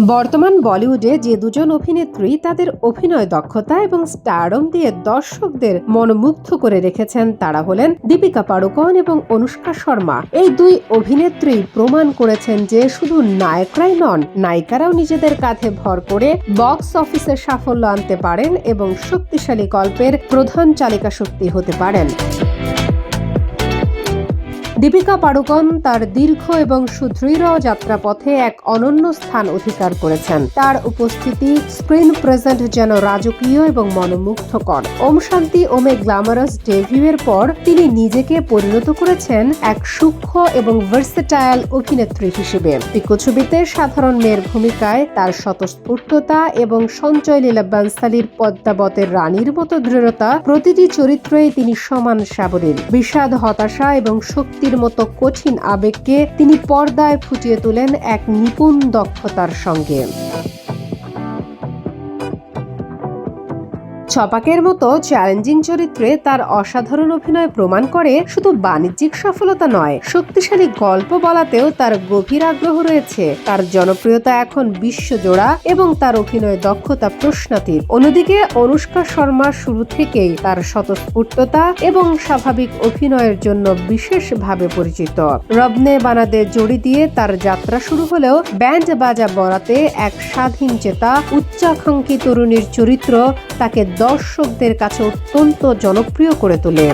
বর্তমান বলিউডে যে দুজন অভিনেত্রী তাদের অভিনয় দক্ষতা এবং স্টারম দিয়ে দর্শকদের মনোমুগ্ধ করে রেখেছেন তারা হলেন দীপিকা পাড়ুকন এবং অনুষ্কা শর্মা। এই দুই অভিনেত্রী প্রমাণ করেছেন যে শুধু নায়করাই নন, নায়িকারাও নিজেদের কাঁধে ভর করে বক্স অফিসে সাফল্য আনতে পারেন এবং শক্তিশালী গল্পের প্রধান চালিকা শক্তি হতে পারেন। দীপিকা পাড়ুকন তার দীর্ঘ এবং সুদৃঢ় যাত্রাপথে এক অনন্য স্থান অধিকার করেছেন। তার উপস্থিতি স্ক্রিন প্রেজেন্ট যেন রাজকীয় এবং মনোমুগ্ধকর। ওম শান্তি, ওমে গ্ল্যামারাস ডেভিউয়ের পর তিনি নিজেকে পরিণত করেছেন এক সূক্ষ্ম এবং ভার্সেটাইল অভিনেত্রী হিসেবে। পিকো ছবিতে সাধারণ মেয়ের ভূমিকায় তার স্বতঃস্ফূর্ততা এবং সঞ্চয় লীলা বানসালির পদ্মাবতের রানীর মতো দৃঢ়তা প্রতিটি চরিত্রেই তিনি সমান সাবলীল। বিষাদ হতাশা এবং শক্তির মতো কঠিন আবেগকে তিনি পর্দায় ফুটিয়ে তোলেন এক নিপুণ দক্ষতার সঙ্গে। ছপাকের মতো চ্যালেঞ্জিং চরিত্রে তার অসাধারণ অভিনয় প্রমাণ করে শুধু বাণিজ্যিক সফলতা নয়, শক্তিশালী গল্প বলাতেও তার গভীর আগ্রহ রয়েছে। তার জনপ্রিয়তা এখন বিশ্বজোড়া এবং তার অভিনয় দক্ষতা প্রশ্নাতীত। অন্যদিকে অনুষ্কা শর্মা শুরু থেকেই তার স্বতঃস্ফূর্ততা এবং স্বাভাবিক অভিনয়ের জন্য বিশেষভাবে পরিচিত। রবনে বানাদে জড়ি দিয়ে তার যাত্রা শুরু হলেও ব্যান্ড বাজা বরাতে এক স্বাধীন চেতা, উচ্চাকাঙ্ক্ষী তরুণীর চরিত্র তাকে দর্শকদের কাছে অত্যন্ত জনপ্রিয় করে তোলে।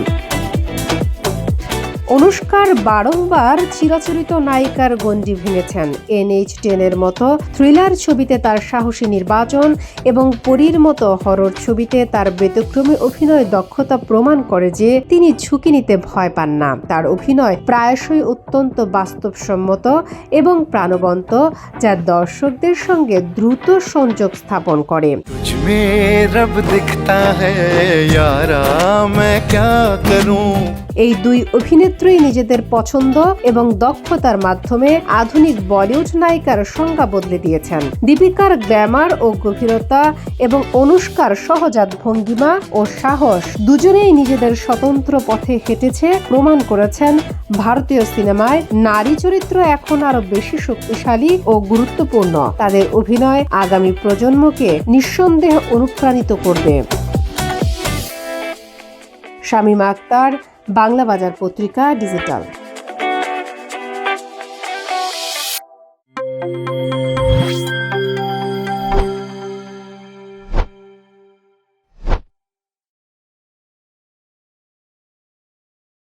অনুষ্কার বারংবার চিরাচরিত নায়িকার গণ্ডি ভেঙেছেন এনএইচ টেনের মতো থ্রিলার ছবিতে তার সাহসী নির্বাচন এবং পরীর মতো হরর ছবিতে তার ব্যতিক্রমী অভিনয় দক্ষতা প্রমাণ করে যে তিনি ঝুঁকি নিতে ভয় পান না তার অভিনয় প্রায়শই অত্যন্ত বাস্তবসম্মত এবং প্রাণবন্ত যা দর্শকদের সঙ্গে দ্রুত সংযোগ স্থাপন করে तुझ में रब दिखता है यारा मैं क्या करूं এই দুই অভিনেত্রী নিজেদের পছন্দ এবং দক্ষতার মাধ্যমে আধুনিক বলিউড নায়িকার সংজ্ঞা বদলে দিয়েছেন। দীপিকার গ্ল্যামার ও গভীরতা এবং অনুষ্কার সহজাত ভঙ্গিমা ও সাহস দুজনেই নিজেদের স্বতন্ত্র পথে হেঁটেছে, প্রমাণ করেছেন ভারতীয় সিনেমায়। নারী চরিত্র এখন আরও বেশি শক্তিশালী ও গুরুত্বপূর্ণ। তাদের অভিনয় আগামী প্রজন্মকে নিঃসন্দেহ অনুপ্রাণিত করবে। শামীমা আক্তার বাংলা বাজার পত্রিকা ডিজিটাল।